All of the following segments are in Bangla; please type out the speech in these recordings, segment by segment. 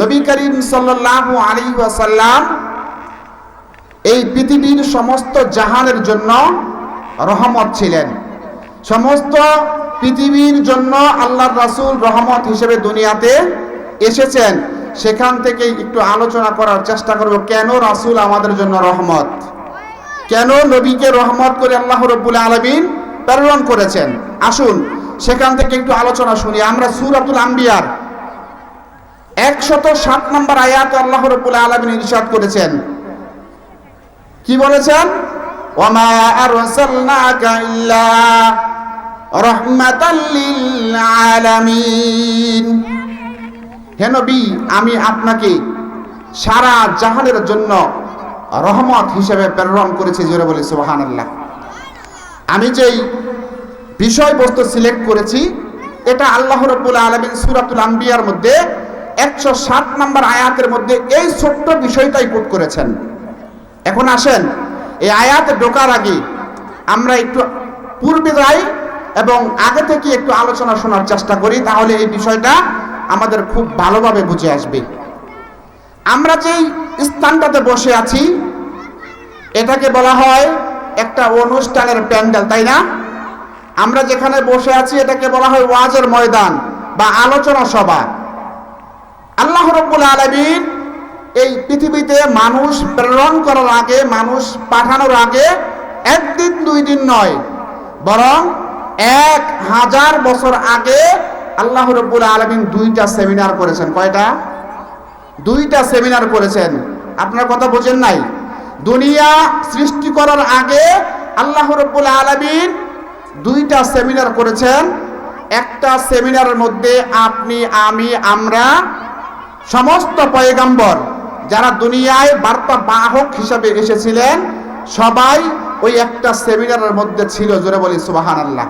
নবী করিম সাল্লাল্লাহু আলাইহি ওয়াসাল্লাম এই পৃথিবীর সমস্ত জাহানের জন্য রহমত ছিলেন। সমস্ত পৃথিবীর জন্য আল্লাহর রাসূল রহমত হিসেবে দুনিয়াতে এসেছেন। সেখান থেকে একটু আলোচনা করার চেষ্টা করব, কেন রাসূল আমাদের জন্য রহমত? কেন নবীকে রহমত করে আল্লাহ রব্বুল আলমিন প্রেরণ করেছেন? আসুন, সেখান থেকে একটু আলোচনা শুনি। আমরা সুরাতুল আম্বিয়ার একশত সাত নম্বর আয়াত আল্লাহ রব্বুল আলমিন ইরশাদ করেছেন। কি বলেছেন? ওমা আরসালনাকা ইল্লা রাহমাতাল লিল আলামিন হে নবী, আমি আপনাকে সারা জাহানের জন্য রহমত হিসেবে প্রেরণ করেছি, জোরে বলি সুবহানাল্লাহ। আমি যেই বিষয়বস্তু সিলেক্ট করেছি, এটা আল্লাহ রব্বুল আলমিন সুরাতুল আম্বিয়ার মধ্যে একশো সাত নম্বর আয়াতের মধ্যে এই ছোট্ট বিষয়টাই কোট করেছেন। এখন আসেন, এই আয়াতে ঢোকার আগে আমরা একটু পূর্বে যাই এবং আগে থেকে একটু আলোচনা শোনার চেষ্টা করি, তাহলে এই বিষয়টা আমাদের খুব ভালোভাবে বুঝে আসবে। আমরা যেই স্থানটাতে বসে আছি, এটাকে বলা হয় একটা অনুষ্ঠানের প্যান্ডেল, তাই না? আমরা যেখানে বসে আছি, এটাকে বলা হয় ওয়াজের ময়দান বা আলোচনা সভা। আল্লাহ রব্বুল আলমিন এই পৃথিবীতে মানুষ প্রেরণ করার আগে, মানুষ পাঠানোর আগে একদিন, দুই দিন নয়, বরং এক হাজার বছর আগে আল্লাহ রব্বুল আলমিন দুইটা সেমিনার করেছেন। কয়টা? দুইটা সেমিনার করেছেন। আপনার কথা বোঝেন নাই। দুনিয়া সৃষ্টি করার আগে আল্লাহ রব্বুল আলমিন দুইটা সেমিনার করেছেন। একটা সেমিনারের মধ্যে আপনি, আমি, আমরা সমস্ত পয়গাম্বর যারা দুনিয়ায় বার্তা বাহক হিসাবে এসেছিলেন, সবাই ওই একটা সেমিনারের মধ্যে ছিল, জোরে বলি সুবাহান আল্লাহ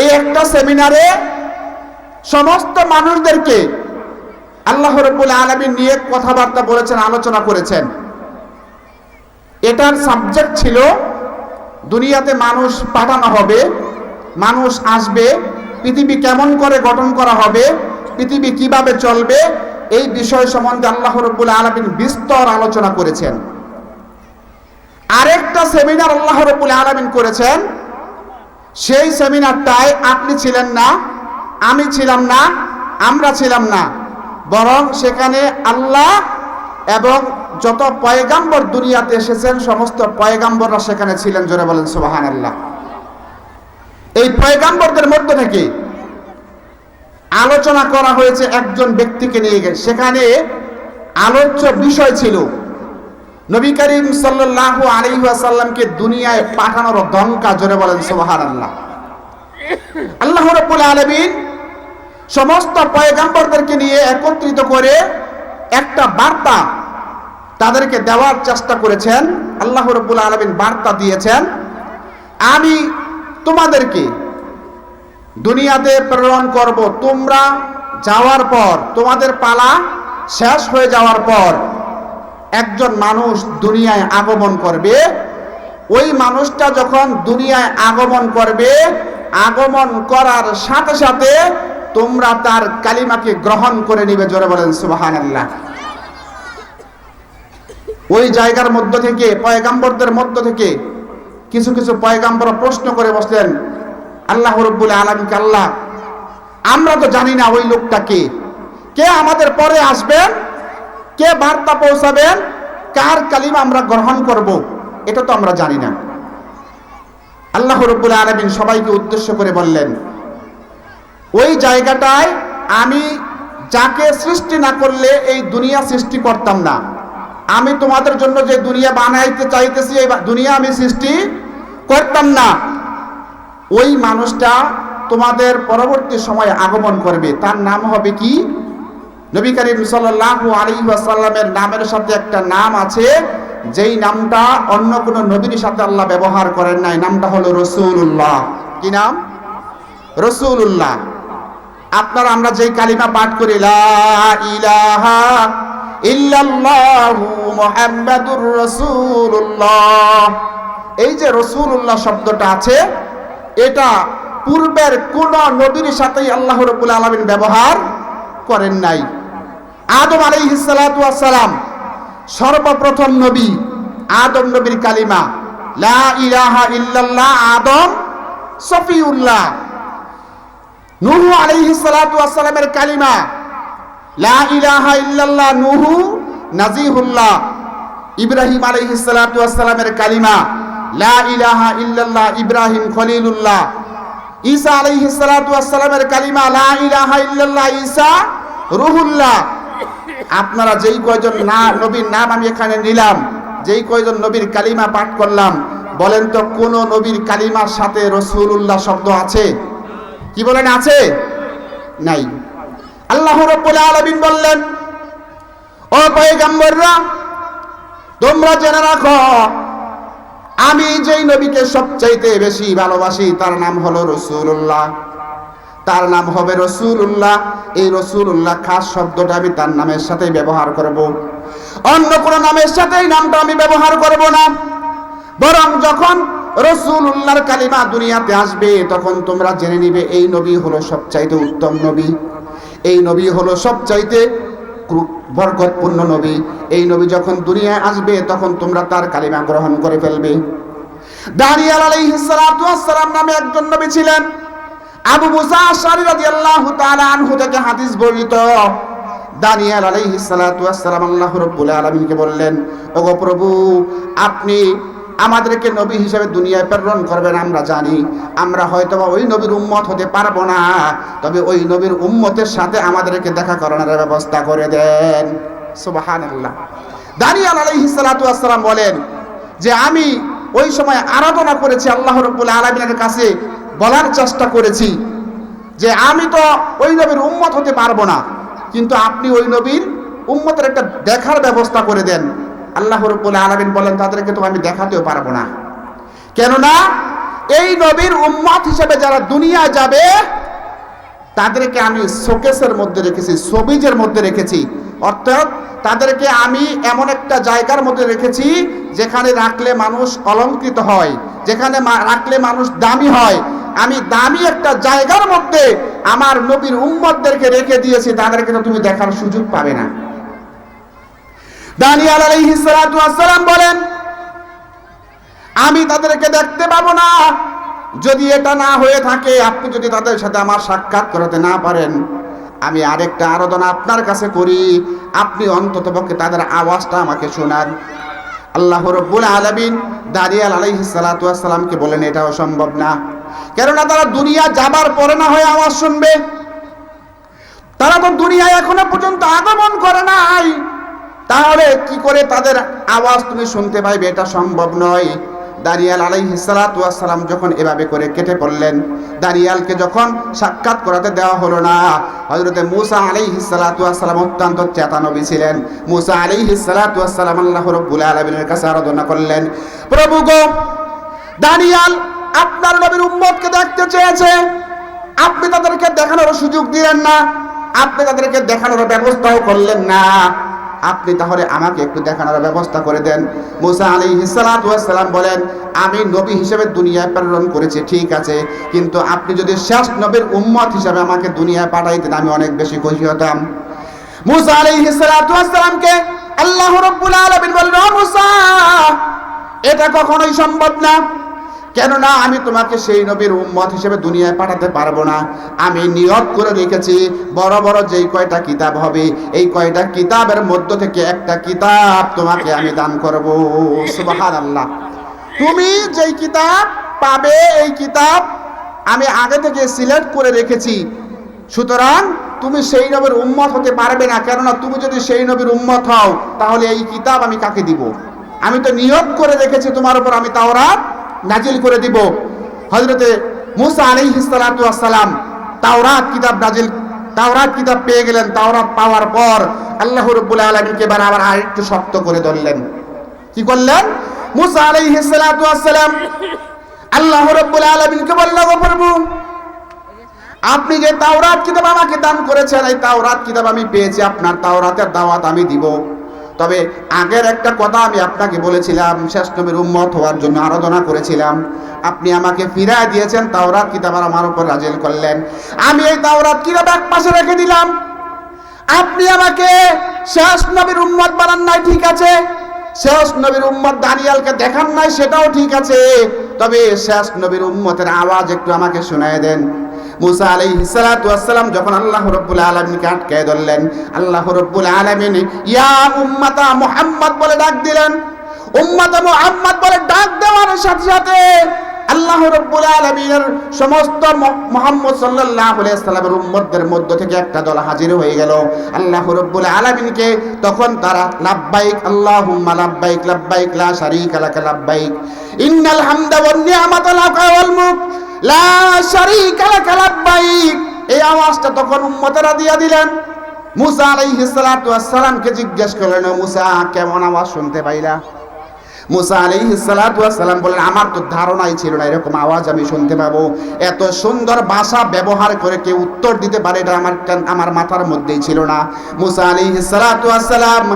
এই একটা সেমিনারে সমস্ত মানুষদেরকে আল্লাহ রব্বুল আলমী নিয়ে কথাবার্তা বলেছেন, আলোচনা করেছেন। এটার সাবজেক্ট ছিল, দুনিয়াতে মানুষ পাঠানো হবে, মানুষ আসবে, পৃথিবী কেমন করে গঠন করা হবে পৃথিবী কীভাবে চলবে, এই বিষয় সম্বন্ধে আল্লাহ রব্বুল আলমিন বিস্তর আলোচনা করেছেন। আরেকটা সেমিনার আল্লাহ রব্বুল আলমিন করেছেন। সেই সেমিনারটায় আপনি ছিলেন না, আমি ছিলাম না, আমরা ছিলাম না। বরং সেখানে আল্লাহ এবং যত পয়গাম্বর দুনিয়াতে এসেছেন, সমস্ত পয়গাম্বররা সেখানে ছিলেন, জোরে বলেন সুবাহান আল্লাহ এই পয়গাম্বরদের মধ্য থেকে আলোচনা করা হয়েছে একজন ব্যক্তিকে নিয়ে গেছে সেখানে আলোচ্য বিষয় ছিল, নবী করিম সাল্লাহ আলিহাসাল্লামকে দুনিয়ায় পাঠানোর দঙ্কা জোরে বলেন সুবাহান আল্লাহ আল্লাহ রব্বুল আলমিন সমস্ত পয়গাম্বরদেরকে নিয়ে একত্রিত করে একটা বার্তা তাদেরকে দেওয়ার চেষ্টা করেছেন। আল্লাহ রব্বুল আলমিন বার্তা দিয়েছেন, আমি তোমাদেরকে দুনিয়াতে প্রেরণ করব। তোমরা যাওয়ার পর, তোমাদের পালা শেষ হয়ে যাওয়ার পর একজন মানুষ দুনিয়ায় আগমন করবে। ওই মানুষটা যখন দুনিয়ায় আগমন করবে, আগমন করার সাথে সাথে তোমরা তার কালিমাকে গ্রহণ করে নিবে, জোরে বলেন সুবাহান আল্লাহ ওই জায়গার মধ্য থেকে, পয়গাম্বরদের মধ্য থেকে কিছু কিছু পয়গাম্বর প্রশ্ন করে বসলেন আল্লাহ রব্বুল আলমকে আল্লাহ আমরা তো জানি না ওই লোকটা কে। কে আমাদের পরে আসবেন? কে বার্তা পৌঁছাবেন? কার কালিমা আমরা গ্রহণ করব? এটা তো আমরা জানি না। আল্লাহ রব্বুল আলমিন সবাইকে উদ্দেশ্য করে বললেন, ওই জায়গাটায় আমি যাকে সৃষ্টি না করলে এই দুনিয়া সৃষ্টি করতাম না। আমি তোমাদের জন্য যে দুনিয়া বানাইতে চাইতেছি, এই দুনিয়া আমি সৃষ্টি করতাম না। ওই মানুষটা তোমাদের পরবর্তী সময়ে আগমন করবে। তার নাম হবে কি? নবী করিম সাল্লাল্লাহু আলাইহি ওয়াসাল্লামের নামের সাথে একটা নাম আছে। যেই নামটা অন্য কোনো নবীর সাথে আল্লাহ ব্যবহার করেন নাই। নামটা হলো রসুল্লাহ কি নাম? রসুল্লাহ আপনারা, আমরা যেই কালিমা পাঠ করি, লা ইলাহা ইল্লাল্লাহু মুহাম্মাদুর রাসূলুল্লাহ। এই যে রসুল্লাহ শব্দটা আছে এটা পূর্বের কোন নবীর সাথেই আল্লাহ রব্বুল আলমিন ব্যবহার করেন নাই। আদম সালাতু ওয়াসসালাম সর্বপ্রথম নবী, আদম নবীর কালিমা, লা ইলাহা ইল্লাল্লাহ, আদম সফিউল্লাহ। নূহ আলাইহিস সালাতু কালিমা, লা ইলাহা ইল্লাল্লাহ, নূহু নাজিহুল্লাহ। ইব্রাহিম আলাইহিস সালাতু কালিমা লা ইলাহা ইল্লাল্লাহ ইব্রাহিম খলিলুল্লাহ। ঈসা আলাইহিস সালাতু কালিমা লা ইলাহা ইল্লাল্লাহ ঈসা রুহুল্লাহ। আপনারা যেই কয়জন না নবীর নাম আমি এখানে নিলাম, যেই কয়জন নবীর কালিমা পাঠ করলাম, বলেন তো কোন নবীর কালিমার সাথে রসুল্লাহ শব্দ আছে? কি বলেন আছে? নাই। আল্লাহ রব্বুল আলামিন বললেন, ও পয়গম্বররা, তোমরা জেনে রাখো আমি যেই নবীকে সবচাইতে বেশি ভালোবাসি, তার নাম হলো রসুল্লাহ তার নাম হবে রসুল্লাহ এই রসুল্লাহ খাস শব্দটা আমি তার নামের সাথে ব্যবহার করব। অন্য কোনো নামের সাথে এই নামটা আমি ব্যবহার করব না। বরং যখন রসুল্লাহর কালিমা দুনিয়াতে আসবে, তখন তোমরা জেনে নিবে এই নবী হলো সবচাইতে উত্তম নবী। এই নবী হলো সবচাইতে বরকতপূর্ণ নবী। এই নবী যখন দুনিয়ায় আসবে, তখন তোমরা তার কালিমা গ্রহণ করে ফেলবে। দাঁড়িয়াল আলাইহিসালাম নামে একজন নবী ছিলেন। আবু মুসা আশআরি রাদিয়াল্লাহু তাআলা আনহু থেকে হাদিস বর্ণিত। দানিয়াল আলাইহিস সালাতু ওয়াস সালাম আল্লাহ রাব্বুল আলামিনকে বললেন, ওগো প্রভু, আপনি আমাদেরকে নবী হিসেবে দুনিয়ায় প্রেরণ করবেন আমরা জানি। আমরা হয়তো ওই নবীর উম্মত হতে পারব না। তবে ওই নবীর উম্মতের সাথে আমাদেরকে দেখা করানোর ব্যবস্থা করে দেন। সুবহানাল্লাহ। দানিয়াল আলাইহিস সালাতু ওয়াস সালাম বলেন যে আমি ওই সময় আরাধনা করেছি আল্লাহ রব্বুল আলমিনের কাছে বলার চেষ্টা করেছি যে আমি তো ওই নবীর উম্মত হতে পারব না। কিন্তু আপনি ওই নবীর উম্মতের একটা দেখার ব্যবস্থা করে দেন। আল্লাহ রব্বুল আলমিন বলেন, তাদেরকে তো আমি দেখাতেও পারব না। কেননা এই নবীর উম্মত হিসেবে যারা দুনিয়া যাবে, তাদেরকে আমি শোকেসের মধ্যে রেখেছি, সবিজের মধ্যে রেখেছি। অর্থাৎ তাদেরকে আমি এমন একটা জায়গার মধ্যে রেখেছি, যেখানে রাখলে মানুষ অলঙ্কৃত হয়, যেখানে রাখলে মানুষ দামি হয়। আমি দামি একটা জায়গার মধ্যে আমার নবীর উম্মতদেরকে রেখে দিয়েছি, তাদেরকে তো তুমি দেখার সুযোগ পাবে না। দানিয়াল আলাইহিস সালাতু ওয়াস সালাম বলেন, আমি তাদেরকে দেখতে পাবো না। যদি এটা না হয়ে থাকে, আপনি যদি তাদের সাথে আমার সাক্ষাৎ করাতে না পারেন, আমি আরেকটা আরাধনা আপনার কাছে করি। আপনি অন্তত পক্ষে তাদের আওয়াজটা আমাকে শোনান। আল্লাহ রব্বুল আলামিন দারিয়াল আলাইহিস সালাতু ওয়াস বলেন, এটাও সম্ভব না। কেননা তারা দুনিয়া যাবার পরে না হয় আওয়াজ শুনবে। তারা তো দুনিয়ায় এখনও পর্যন্ত আগমন করে নাই। তাহলে কি করে তাদের আওয়াজ তুমি শুনতে পাইবে? এটা সম্ভব নয়। দানিয়াল সালাম যখন এভাবে করে কেটে পড়লেন, দানিয়ালকে যখন সাক্ষাৎ করাতে দেওয়া হলো না, হযরতে মূসা সালাম অত্যন্ত চেতানবী ছিলেন। মুসা ওয়াস সালাম আল্লাহ রাব্বুল আলামিনের কাছে আরাধনা করলেন। প্রভু গো, দানিয়াল আপনার নবীর উম্মতকে দেখতে চেয়েছে। আপনি তাদেরকে দেখানোর সুযোগ দিলেন না। আপনি তাদেরকে দেখানোর ব্যবস্থাও করলেন না। আপনি তাহলে আমাকে একটু দেখানোর ব্যবস্থা করে দেন। মুসা আলী সালাম বলেন, আমি নবী হিসেবে দুনিয়ায় প্রেরণ করেছি, ঠিক আছে, কিন্তু আপনি যদি শেষ নবীর উম্মত হিসাবে আমাকে দুনিয়ায় পাঠাইতেন আমি অনেক বেশি খুশি হতাম। মুসা ওয়াস সালামকে আল্লাহ রাব্বুল আলামিন বললেন মুসা, এটা কখনোই সম্ভব না। কেননা আমি তোমাকে সেই নবীর উম্মত হিসেবে দুনিয়ায় পাঠাতে পারব না। আমি নিয়ত করে রেখেছি। বড় বড় যেই কয়টা কিতাব হবে, এই কয়টা কিতাবের মধ্য থেকে একটা কিতাব তোমাকে আমি দান করব। সুবহানাল্লাহ। তুমি যেই কিতাব পাবে, এই কিতাব আমি আগে থেকে সিলেক্ট করে রেখেছি। সুতরাং তুমি সেই নবীর উম্মত হতে পারবে না। কেননা তুমি যদি সেই নবীর উম্মত হও, তাহলে এই কিতাব আমি কাকে দিব? আমি তো নিয়োগ করে রেখেছি তোমার উপর, আমি তাওরাত নাজিল করে দিব। হজরতে মুসা ওয়াস সালাম তাওরাত কিতাব নাজিল তাওরাত কিতাব পেয়ে গেলেন। তাওরাত পাওয়ার পর আল্লাহ রাব্বুল আলামিনকে এবার আবার আরেকটু শক্ত করে ধরলেন। কি করলেন? মুসা ওয়াস সালাম আল্লাহ রাব্বুল আলামিনকে বললেন প্রভু, আপনি যে তাওরাত কিতাব আমাকে দান করেছেন, এই তাওরাত কিতাব আমি পেয়েছি। আপনার তাওরাতের দাওয়াত আমি দিব। তবে আগের একটা কথা আমি আপনাকে বলেছিলাম, শেষ নবীর উম্মত হওয়ার জন্য আরাধনা করেছিলাম। আপনি আমাকে ফিরায় দিয়েছেন, তাওরাত কিতাব আমার উপর রাজিল করলেন? আমি এই তাওরাত কিতাব এক পাশে রেখে দিলাম? আপনি আমাকে শেষ নবীর উম্মত বানান নাই, ঠিক আছে? শেষ নবীর উম্মত দানিয়ালকে দেখান নাই, সেটাও ঠিক আছে। তবে শেষ নবীর উম্মতের আওয়াজ একটু আমাকে শোনায় দেন। মুসা আলাইহিস সালাতু যখন আল্লাহ রাব্বুল আলামিনকে আটকায় ধরলেন, আল্লাহ রাব্বুল আলামিন ইয়া উম্মাতা মুহাম্মদ বলে ডাক দিলেন। উম্মাতা মুহাম্মদ বলে ডাক দেওয়ার সাথে সাথে আল্লাহ রব্বুল আলমিনের সমস্ত মোহাম্মদ সাল্লাহ সাল্লামের উম্মতদের মধ্য থেকে একটা দল হাজির হয়ে গেল। আল্লাহ রব্বুল আলমিনকে তখন তারা লাব্বাইক আল্লাহ লাব্বাইক লাব্বাইক, লা শারিকা লাকা, লাব্বাইক। ইন্নাল হামদা নি'মাতা লাকা ওয়াল মুলক। লা এই আওয়াজটা তখন দিয়া দিলেন। জিজ্ঞেস করলেন মুসা কেমন আওয়াজ শুনতে পাইলা? মুসা ওয়াস সালাম বললেন, আমার তো ধারণাই ছিল না এরকম আওয়াজ আমি শুনতে পাবো। এত সুন্দর ভাষা ব্যবহার করে কেউ উত্তর দিতে পারে এটা আমার আমার মাথার মধ্যেই ছিল না। মুসা ওয়াস সালাম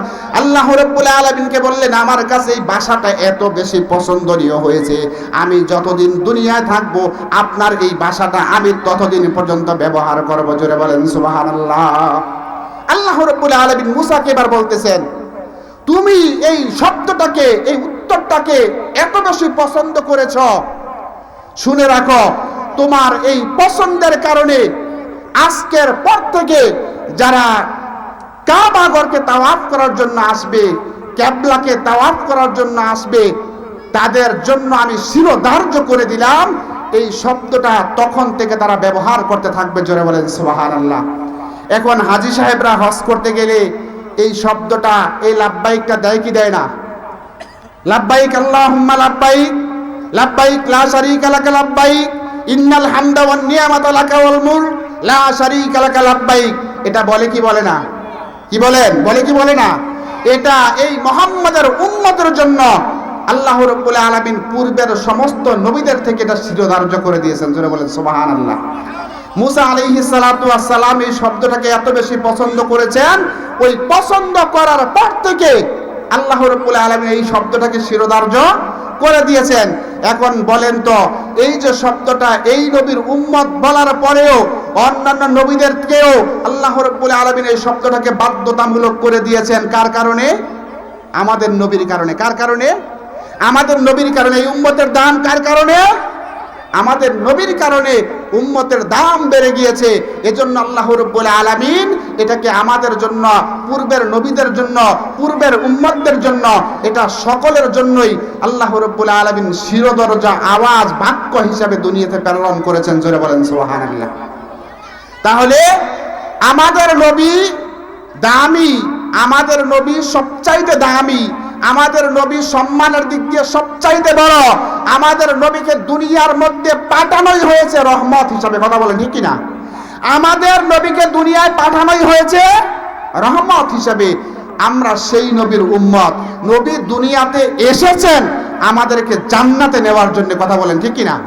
আল্লাহ রাব্বুল আলামিনকে বললেন, আমার কাছে এই ভাষাটা এত বেশি পছন্দনীয় হয়েছে। আমি যতদিন দুনিয়ায় থাকব, আপনার এই ভাষাটা আমি ততদিন পর্যন্ত ব্যবহার করব। জোরে বলেন, সুবহানাল্লাহ। আল্লাহ রাব্বুল আলামিন মুসাকে এবার বলতেছেন, তুমি এই শব্দটাকে, এই উত্তরটাকে এত বেশি পছন্দ করেছ। শুনে রাখো, তোমার এই পছন্দের কারণে আজকের পর থেকে যারা কাবাগরকে তাওয়াফ করার জন্য আসবে, ক্যাবলাকে তাওয়াফ করার জন্য আসবে, তাদের জন্য আমি শিরোধার্য করে দিলাম। এই শব্দটা তখন থেকে তারা ব্যবহার করতে থাকবে, জোরে বলেন সুবাহান আল্লাহ এখন হাজি সাহেবরা হজ করতে গেলে এই শব্দটা, এই লাভবাহিকটা দেয় কি দেয় না? লাভবাহিক আল্লাহুম্মা লাভবাহিক লাভবাহিক লা শারীকা লাকা লাভবাহিক ইন্নাল হামদা ওয়ান নিয়ামাতা লাকা ওয়াল মুলক, লা শারীকা লাকা লাভবাহিক এটা বলে কি বলে না? কি বলেন? বলে কি বলে না? এটা এই মোহাম্মদের উম্মতের জন্য আল্লাহ রাব্বুল আলামিন পূর্বের সমস্ত নবীদের থেকে এটা শিরোধার্য করে দিয়েছেন। জোরে বলেন, সুবহানাল্লাহ। মুসা আলাইহিস সালাতু ওয়াসসালাম এই শব্দটাকে এত বেশি পছন্দ করেছেন, ওই পছন্দ করার পর থেকে আল্লাহ রাব্বুল আলামিন এই শব্দটাকে শিরোধার্য করে দিয়েছেন। এখন বলেন তো, এই যে শব্দটা এই নবীর উম্মত বলার পরেও অন্যান্য নবীদেরকেও আল্লাহ রাব্বুল আলামিন এই শব্দটাকে বাধ্যতামূলক করে দিয়েছেন। কার কারণে? আমাদের নবীর কারণে। কার কারণে? আমাদের নবীর কারণে। এই উম্মতের দান কার কারণে? আমাদের নবীর কারণে উম্মতের দাম বেড়ে গিয়েছে। এজন্য আল্লাহ রব্বুল আলামিন এটাকে আমাদের জন্য, পূর্বের নবীদের জন্য, পূর্বের উম্মতদের জন্য, এটা সকলের জন্যই আল্লাহ রব্বুল আলামিন শিরোদরজা, আওয়াজ, বাক্য হিসাবে দুনিয়াতে প্রেরণ করেছেন। জোরে বলেন, সুবহানাল্লাহ। তাহলে আমাদের নবী দামি, আমাদের নবী সবচাইতে দামি আমাদের নবী সম্মানের দিক দিয়ে সবচাইতে বড়। আমাদের নবীকে দুনিয়ার মধ্যে পাঠানোই হয়েছে রহমত হিসাবে কথা বলেন ঠিক কিনা? আমাদের নবীকে দুনিয়ায় পাঠানোই হয়েছে রহমত হিসাবে। আমরা সেই নবীর উম্মত। নবী দুনিয়াতে এসেছেন আমাদেরকে জান্নাতে নেওয়ার জন্য কথা বলেন, ঠিক কিনা?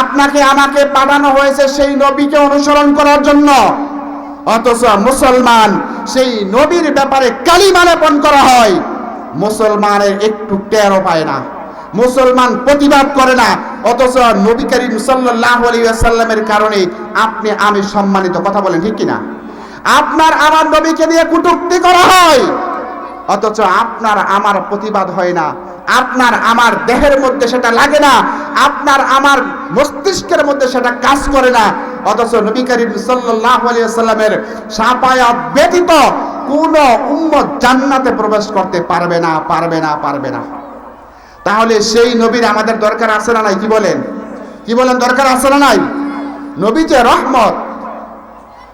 আপনাকে আমাকে পাঠানো হয়েছে সেই নবীকে অনুসরণ করার জন্য। অথচ মুসলমান সেই নবীর ব্যাপারে কালিমা লেপন করা হয়। মুসলমানের একটু টেরও পায় না। মুসলমান প্রতিবাদ করে না, অথচ নবী করিম সাল্লাল্লাহু আলাইহি ওয়াসাল্লামের কারণে আপনি, আমি সম্মানিত। কথা বলেন, ঠিক কিনা? আপনার আমার নবীকে নিয়ে কটূক্তি করা হয়, অথচ আপনার আমার প্রতিবাদ হয় না। আপনার আমার দেহের মধ্যে সেটা লাগে না, আপনার আমার মস্তিষ্কের মধ্যে সেটা কাজ করে না, অথচ নবী করিম সাল্লাল্লাহু আলাইহি ওয়াসাল্লামের সাফায়াত ব্যতীত কোন উম্মত জান্নাতে প্রবেশ করতে পারবে না পারবে না পারবে না। তাহলে সেই নবীর আমাদের দরকার আছে না নাই? কি বলেন? কি বলেন, দরকার আছে না নাই? নবী যে রহমত,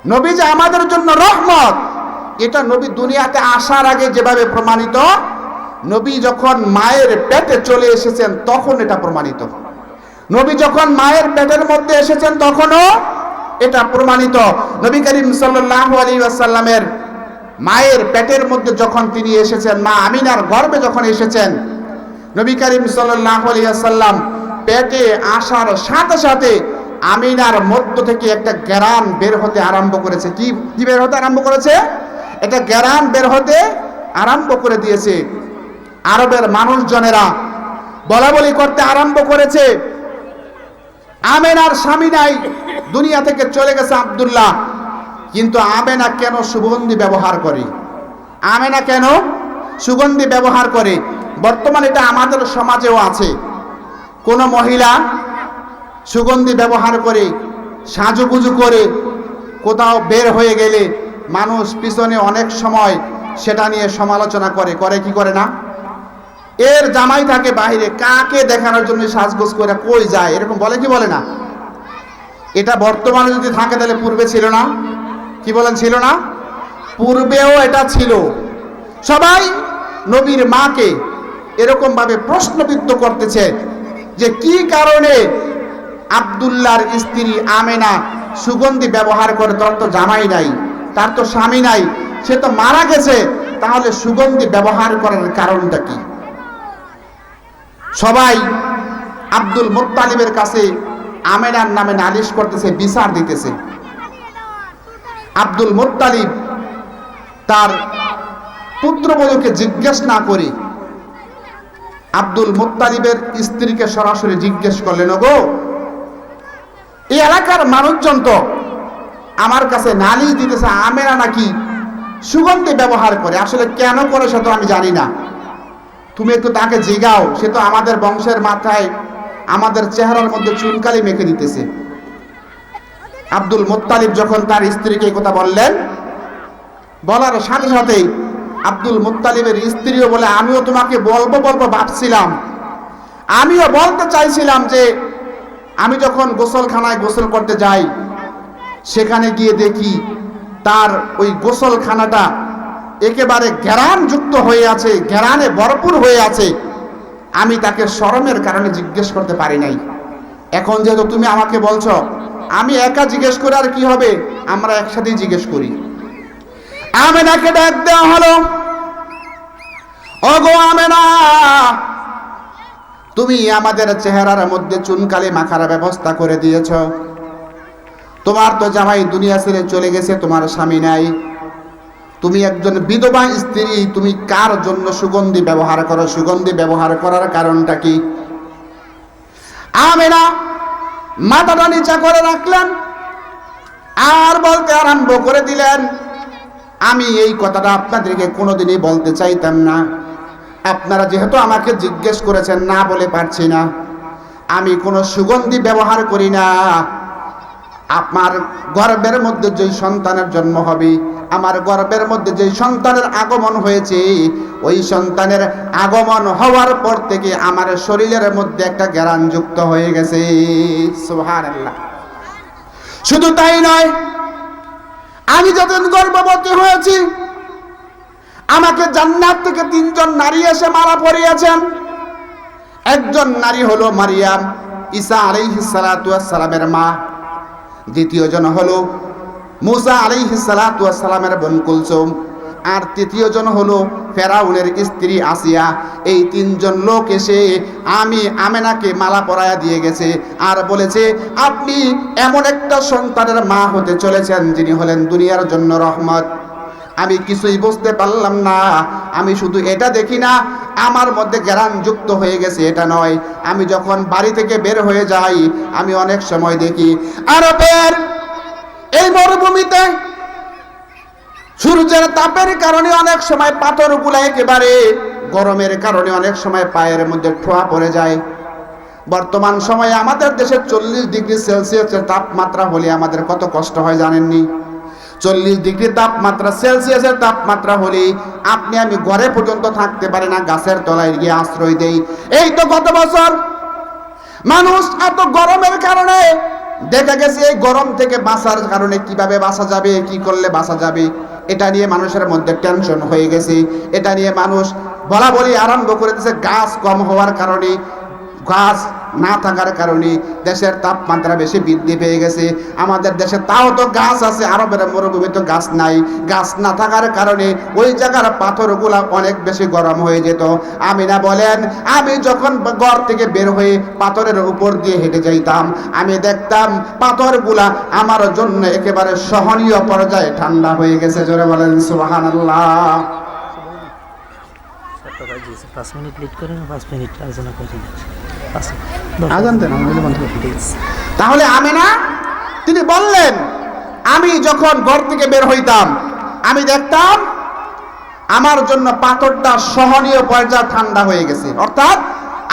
নবী যে আমাদের জন্য রহমত, এটা নবী দুনিয়াতে আসার আগে যেভাবে প্রমাণিত, নবী যখন মায়ের পেটে চলে এসেছেন তখন এটা প্রমাণিত। নবী যখন মায়ের পেটের মধ্যে এসেছেন তখনও এটা প্রমাণিত। নবী করিম সাল্লাল্লাহু আলাইহি ওয়াসাল্লামের মায়ের পেটের মধ্যে যখন তিনি এসেছেন, মা আমিনার গর্ভে যখন এসেছেন, নবী করিম ওয়াসাল্লাম পেটে আসার সাথে সাথে আমিনার মধ্য থেকে একটা গ্যারান বের হতে আরম্ভ করেছে। কি কি বের হতে আরম্ভ করেছে? এটা গ্যারান বের হতে আরম্ভ করে দিয়েছে। আরবের মানুষজনেরা বলা বলি করতে আরম্ভ করেছে। আমেনার স্বামী নাই, দুনিয়া থেকে চলে গেছে আব্দুল্লাহ। কিন্তু আমেনা কেন সুগন্ধি ব্যবহার করে? আমেনা কেন সুগন্ধি ব্যবহার করে? বর্তমানে এটা আমাদের সমাজেও আছে। কোনো মহিলা সুগন্ধি ব্যবহার করে, সাজুগুজু করে, কোথাও বের হয়ে গেলে মানুষ পিছনে অনেক সময় সেটা নিয়ে সমালোচনা করে। করে কি করে না? এর জামাই থাকে বাইরে কাকে দেখানোর জন্য সাজগোজ করে, কই যায়? এরকম বলে কি বলে না? এটা বর্তমানে যদি থাকে তাহলে পূর্বে ছিল না। কি বলেন, ছিল না? পূর্বেও এটা ছিল। সবাই নবীর মাকে এরকম ভাবে প্রশ্নবিদ্ধ করতেছে যে কি কারণে আব্দুল্লাহর স্ত্রী আমেনা সুগন্ধি ব্যবহার করে, তার তো জামাই নাই, তার তো স্বামী নাই, সে তো মারা গেছে, তাহলে সুগন্ধি ব্যবহার করার কারণটা কি? সবাই আব্দুল মুত্তালিবের কাছে আমেনার নামে নালিশ করতেছে, বিচার দিতেছে। আব্দুল মুত্তালিব তার পুত্রবধূকে জিজ্ঞেস না করে আব্দুল মুত্তালিবের স্ত্রীকে সরাসরি জিজ্ঞেস করলেন গো এই এলাকার মানুষজন তো আমার কাছে নালিশ দিতেছে, আমেরা নাকি সুগন্ধি ব্যবহার করে, আসলে কেন করে সে তো আমি জানি না। তুমি একটু তাকে জিগাও, সে তো আমাদের বংশের মাথায়, আমাদের চেহারার মধ্যে চুনকালি মেখে দিতেছে। আব্দুল মোত্তালিব যখন তার স্ত্রীকে কথা বললেন, বলার সাথে সাথেই আব্দুল মুত্তালিবের স্ত্রীও বলে, আমিও তোমাকে বলব বলব ভাবছিলাম। আমিও বলতে চাইছিলাম যে, আমি যখন গোসলখানায় গোসল করতে যাই, সেখানে গিয়ে দেখি তার ওই গোসলখানাটা একেবারে ঘেরান যুক্ত হয়ে আছে, ঘেরানে ভরপুর হয়ে আছে। আমি তাকে শরমের কারণে জিজ্ঞেস করতে পারি নাই। এখন যেহেতু তুমি আমাকে বলছো আমি একা জিজ্ঞেস করে আর কি হবে? আমরা একসাথেই জিজ্ঞেস করি। আমেনাকে ডাক দেওয়া হলো, ওগো আমেনা, তুমি আমাদের চেহারার মধ্যে চুনকালি মাখার ব্যবস্থা করে দিয়েছ। তোমার তো জামাই দুনিয়া ছেড়ে চলে গেছে, তোমার স্বামী নাই। তুমি একজন বিধবা স্ত্রী, তুমি কার জন্য সুগন্ধি ব্যবহার করো? সুগন্ধি ব্যবহার করার কারণটা কি? আমেনা মাথাটা নিচা করে রাখলেন, আর বলতে আরম্ভ করে দিলেন, আমি এই কথাটা আপনাদেরকে কোনোদিনই বলতে চাইতাম না। আপনারা যেহেতু আমাকে জিজ্ঞেস করেছেন, না বলে পারছি না। আমি কোনো সুগন্ধি ব্যবহার করি না। আমার গর্বের মধ্যে যেই সন্তানের জন্ম হবে, আমার গর্বের মধ্যে যেই সন্তানের আগমন হয়েছে, ওই সন্তানের আগমন হওয়ার পর থেকে আমার শরীরের মধ্যে একটা জ্ঞান যুক্ত হয়ে গেছে। সুবহানাল্লাহ। শুধু তাই নয়, আমি যখন গর্ভবতী হয়েছি, আমাকে জান্নাত থেকে তিনজন নারী এসে মারা পড়িয়েছেন। একজন নারী হলো মারিয়াম, ঈসা আলাইহিস সালামের মা। দ্বিতীয় জন হলো মুসা আলাইহিস সালাতু ওয়াস সালামের বোন কুলসুম। আর তৃতীয় জন হলো ফেরাউনের স্ত্রী আসিয়া। এই তিনজন লোক এসে আমি আমেনাকে মালা পরায়া দিয়ে গেছে আর বলেছে, আপনি এমন একটা সন্তানের মা হতে চলেছেন যিনি হলেন দুনিয়ার জন্য রহমত। আমি কিছুই বুঝতে পারলাম না। আমি শুধু এটা দেখি না আমার মধ্যে জ্ঞান যুক্ত হয়ে গেছে, এটা নয়। আমি যখন বাড়ি থেকে বের হয়ে যাই, আমি অনেক সময় দেখি, আরবের এই মরুভূমিতে সূর্যের তাপের কারণে অনেক সময় পাথর পাথরগুলো একেবারে গরমের কারণে অনেক সময় পায়ের মধ্যে ঠোয়া পড়ে যায়। বর্তমান সময়ে আমাদের দেশে চল্লিশ ডিগ্রি সেলসিয়াসের তাপমাত্রা হলে আমাদের কত কষ্ট হয় জানেননি? চল্লিশ ডিগ্রি তাপমাত্রা সেলসিয়াসের তাপমাত্রা হলে আপনি আমি ঘরে পর্যন্ত থাকতে পারি না, গাছের তলায় গিয়ে আশ্রয় দেই। এই তো গত বছর মানুষ এত গরমের কারণে দেখা গেছে এই গরম থেকে বাঁচার কারণে কীভাবে বাঁচা যাবে, কি করলে বাঁচা যাবে, এটা নিয়ে মানুষের মধ্যে টেনশন হয়ে গেছে। এটা নিয়ে মানুষ বলা বলি আরম্ভ করে দিয়েছে, গাছ কম হওয়ার কারণে গাছ না থাকার কারণে দেশের তাপমাত্রা বেশি বৃদ্ধি পেয়ে গেছে। আমাদের দেশে তাও তো গাছ আছে, আরবের মরুভূমি তো গাছ নাই। গাছ না থাকার কারণে ওই জায়গার পাথরগুলা অনেক বেশি গরম হয়ে যেত। আমি না বলেন, আমি যখন ঘর থেকে বের হয়ে পাথরের উপর দিয়ে হেঁটে যাইতাম, আমি দেখতাম পাথরগুলা আমার জন্য একেবারে সহনীয় পর্যায়ে ঠান্ডা হয়ে গেছে। জোরে বলেন, সুবহানাল্লাহ। না আজান দেন, আমি তাহলে আমেনা তিনি বললেন আমি যখন ঘর থেকে বের হইতাম আমি দেখতাম আমার জন্য পাথরটা সহনীয় পর্যায়ে ঠান্ডা হয়ে গেছে। অর্থাৎ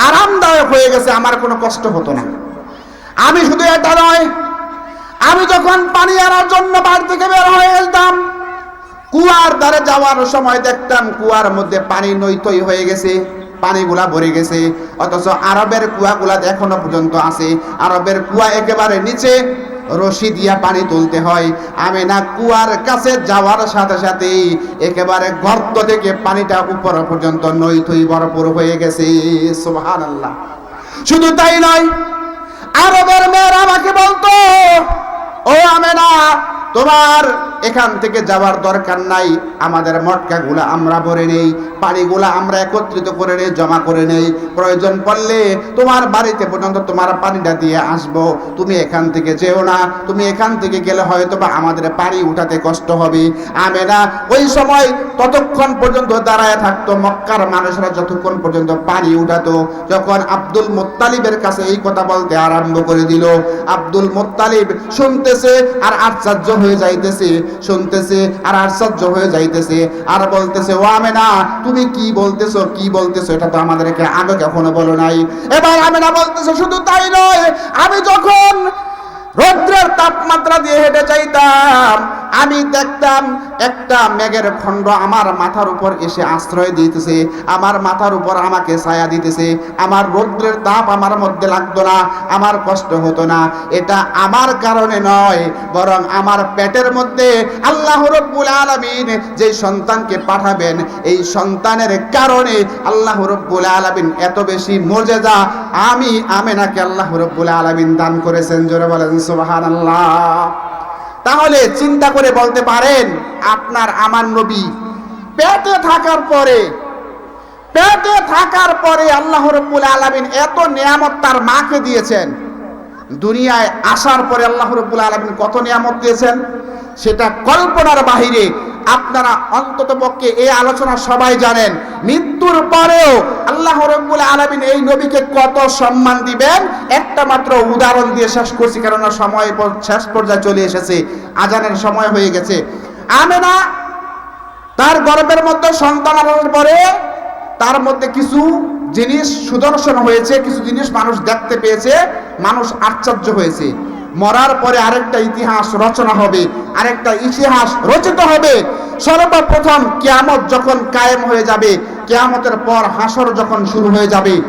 আরামদায়ক হয়ে গেছে আমার কোনো কষ্ট হতো না। আমি শুধু এটা নয় আমি যখন পানি আনার জন্য বাড়ি থেকে বের হয়ে যেতাম কুয়ার ধারে যাওয়ার সময় দেখতাম কুয়ার মধ্যে পানি নৈতই হয়ে গেছে, পানিগুলা ভরে গেছে। অথচ আরবের কুয়াগুলা এখনও পর্যন্ত আছে। আরবের কুয়া একেবারে নিচে, রশি দিয়া পানি তুলতে হয়। আমি না কুয়ার কাছে যাওয়ার সাথে সাথেই একেবারে গর্ত থেকে পানিটা উপর পর্যন্ত নৈথই ভরপুর হয়ে গেছে। সুবহানাল্লাহ। শুধু তাই নয়, আরবের মেয়েরা আমাকে বলতো, ও আমেনা তোমার এখান থেকে যাওয়ার দরকার নাই। আমাদের মটকাগুলা আমরা ভরে নেই, পানিগুলা আমরা একত্রিত করে নেই, জমা করে নেই। প্রয়োজন পড়লে তোমার বাড়িতে পর্যন্ত তোমার পানিটা দিয়ে আসব। তুমি এখান থেকে যেও না, তুমি এখান থেকে গেলে হয়তো বা আমাদের পানি উঠাতে কষ্ট হবে। আমেনা, ওই সময় ততক্ষণ পর্যন্ত দাঁড়ায় থাকতো মক্কার মানুষরা, যতক্ষণ পর্যন্ত পানি উঠাতো। যখন আব্দুল মোত্তালিবের কাছে এই কথা বলতে আরম্ভ করে দিল, আব্দুল মোত্তালিব শুনতেছে আর আশ্চর্য হয়ে যাইতেছে, শুনতেছে আর আশ্চর্য হয়ে যাইতেছে। আর বলতেছে, ও আমেনা, তুমি কি বলতেছো কি বলতেছো, এটা তো আমাদেরকে আগে কখনো বলো নাই। এবার আমেনা বলতেছে, শুধু তাই নয়, আমি যখন রৌদ্রের তাপমাত্রা দিয়ে হেঁটে যাইতাম আমি দেখতাম একটা মেঘের খণ্ড আমার মাথার উপর এসে আশ্রয় দিতেছে, আমার মাথার উপর আমাকে ছায়া দিতেছে, আমার রৌদ্রের তাপ আমার মধ্যে লাগতো না, আমার কষ্ট হতো না। এটা আমার কারণে নয়, বরং আমার পেটের মধ্যে আল্লাহ রব্বুল আলামিন যে সন্তানকে পাঠাবেন, এই সন্তানের কারণে আল্লাহ রব্বুল আলামিন এত বেশি মর্যাদা আমি আমেনাকে আল্লাহ রব্বুল আলামিন দান করেছেন। জোরে বলেন, সুবহানাল্লাহ। তাহলে চিন্তা করে বলতে পারেন, আপনার আমার নবী পেটে থাকার পরে, পেটে থাকার পরে আল্লাহ রব্বুল আলামিন এত নিয়ামত তার মাকে দিয়েছেন। দুনিয়ায় আসার পরে আল্লাহ রব্বুল আলামিন কত নিয়ামত দিয়েছেন? সেটা কল্পনার বাহিরে আপনারা অন্তত পক্ষে এই আলোচনা সবাই জানেন। মৃত্যুর পরেও আল্লাহ রব্বুল আলমিন এই নবীকে কত সম্মান দিবেন? একটা মাত্র উদাহরণ দিয়ে শেষ করছি, কেননা সময় শেষ পর্যায়ে চলে এসেছে। আজানের সময় হয়ে গেছে। আমেনা তার গর্ভের মধ্যে সন্তান আনার পরে তার মধ্যে কিছু জিনিস সুদর্শন হয়েছে, কিছু জিনিস মানুষ দেখতে পেয়েছে, মানুষ আশ্চর্য হয়েছে। মরার পরে আরেকটা ইতিহাস রচনা হবে, আরেকটা ইতিহাস রচিত হবে। সর্বপ্রথম কেয়ামত যখন কায়েম হয়ে যাবে, কেয়ামতের পর হাসর যখন শুরু হয়ে যাবে।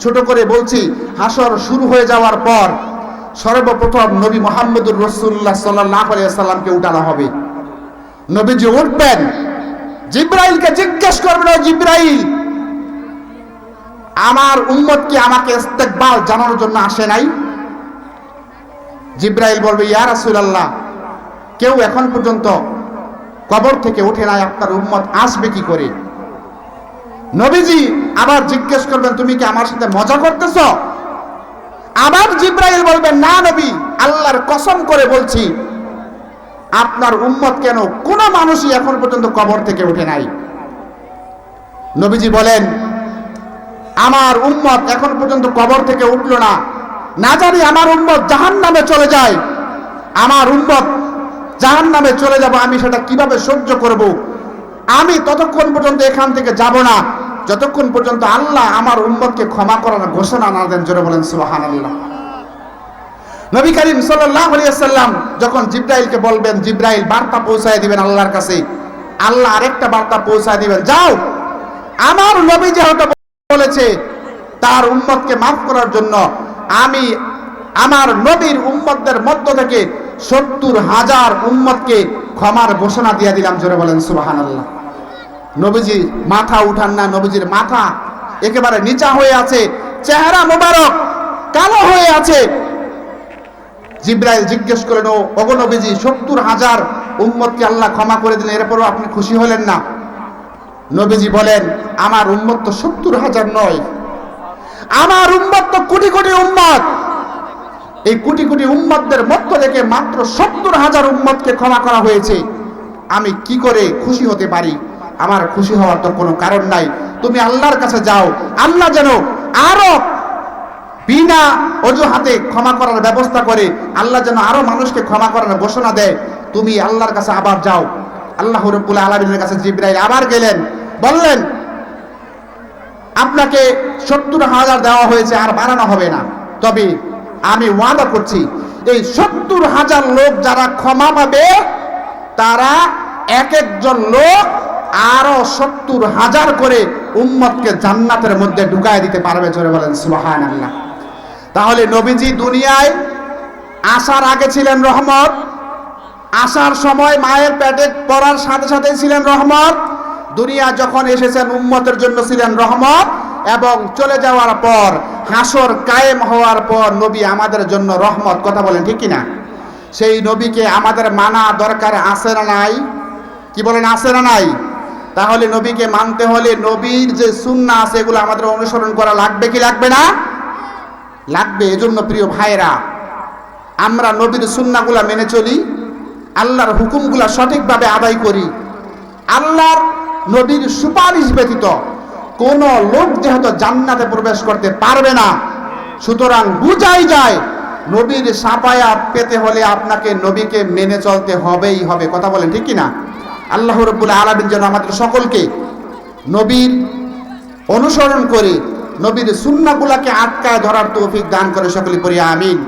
ছোট করে বলছি, হাসর শুরু হয়ে যাওয়ার পর সর্বপ্রথম নবী মোহাম্মদুর রসুল্লাহ সাল্লাহ সাল্লামকে উঠানো হবে। নবীজি উঠবেন, জিব্রাইলকে জিজ্ঞেস করবেন, "ও জিব্রাইল আমার উম্মত কি আমাকে ইস্তেকবাল জানানোর জন্য আসে নাই। জিব্রাইল বলবে, ইয়া রাসূলুল্লাহ, কেউ এখন পর্যন্ত কবর থেকে উঠে নাই, আপনার উম্মত আসবে কি করে? নবীজি আবার জিজ্ঞেস করবেন, তুমি কি আমার সাথে মজা করতেছো? আবার জিব্রাইল বলবেন না নবী, আল্লাহর কসম করে বলছি, আপনার উম্মত কেন কোনো মানুষই এখন পর্যন্ত কবর থেকে উঠে নাই? নবীজি বলেন আমার উম্মত এখন পর্যন্ত কবর থেকে উঠল না। না জানি আমার উম্মত জাহান নামে চলে যায়। আমার উম্মত জাহান নামে চলে যাব, আমি সেটা কীভাবে সহ্য করব? আমি ততক্ষণ পর্যন্ত এখান থেকে যাব না। যতক্ষণ পর্যন্ত আল্লাহ আমার উম্মতকে ক্ষমা করার ঘোষণা না দেন, জোরে বলেন সুবাহান আল্লাহ নবী করিম সাল্লাম যখন জিব্রাইলকে বলবেন, জিব্রাইল, বার্তা পৌঁছায় দিবেন আল্লাহর কাছে। আল্লাহ আরেকটা বার্তা পৌঁছায় দিবেন, যাও। আমার নবী যেহেতু বলেছে, তার উম্মতকে মাফ করার জন্য আমি আমার নবীর উম্মতদের মধ্য থেকে সত্তর হাজার উম্মতকে ক্ষমার ঘোষণা দিয়ে দিলাম, জোরে বলেন, সুবহানাল্লাহ। নবীজি মাথা উঠান না, নবীজির মাথা একেবারে নিচা হয়ে আছে, চেহারা মোবারক কালো হয়ে আছে। জিব্রাইল জিজ্ঞেস করলেন, ও অগনবীজি সত্তর হাজার উম্মতকে আল্লাহ ক্ষমা করে দিলেন, এরপরও আপনি খুশি হলেন না? নবীজি বলেন, আমার উম্মত তো সত্তর হাজার নয়। আমার উম্মত তো কোটি কোটি উম্মত। এই কোটি কোটি উম্মতদের মধ্য থেকে মাত্র সত্তর হাজার উম্মতকে ক্ষমা করা হয়েছে। আমি কি করে খুশি হতে পারি? আমার খুশি হওয়ার তো কোনো কারণ নাই। তুমি আল্লাহর কাছে যাও। আল্লাহ যেন আরও বিনা অজুহাতে ক্ষমা করার ব্যবস্থা করে, আল্লাহ যেন আরও মানুষকে ক্ষমা করার ঘোষণা দেয়। তুমি আল্লাহর কাছে আবার যাও। আল্লাহ রব্বুল আলমিনের কাছে জিব্রাইল আবার গেলেন। বললেন, আপনাকে সত্তর হাজার দেওয়া হয়েছে, আর বাড়ানো হবে না। তবে আমি ওয়াদা করছি, এই সত্তর হাজার লোক যারা ক্ষমা পাবে, তারা এক একজন লোক আরও সত্তর হাজার করে উম্মতকে জান্নাতের মধ্যে ঢুকায় দিতে পারবে, জোরে বলেন সুবাহান আল্লাহ তাহলে নবীজি দুনিয়ায় আসার আগে ছিলেন রহমত, আসার সময় মায়ের পেটে পড়ার সাথে সাথে ছিলেন রহমত দুনিয়া যখন এসেছেন উম্মতের জন্য ছিলেন রহমত এবং চলে যাওয়ার পর, হাসর কায়েম হওয়ার পর নবী আমাদের জন্য রহমত, কথা বলেন ঠিক কিনা? সেই নবীকে আমাদের মানা দরকার আছে না নাই? কি বলেন আছে না নাই? তাহলে নবীকে মানতে হলে নবীর যে সুন্না আছে, এগুলো আমাদের অনুসরণ করা লাগবে কি লাগবে না? লাগবে, এজন্য প্রিয় ভাইরা আমরা নবীর সুন্নাগুলা মেনে চলি, আল্লাহর হুকুমগুলা সঠিকভাবে আদায় করি। আল্লাহর নবীর সুপারিশ ব্যতীত কোন লোক যেহেতু জান্নাতে প্রবেশ করতে পারবে না, সুতরাং বুঝাই যায়, নবীর সাপায়া পেতে হলে আপনাকে নবীকে মেনে চলতে হবেই হবে। কথা বলেন ঠিক কি না আল্লাহ রব্বুল আলমিন যেন আমাদের সকলকে নবীর অনুসরণ করে, নবীর সুন্নাগুলাকে আটকায় ধরার তৌফিক দান করে সকলে পড়ি, আমিন।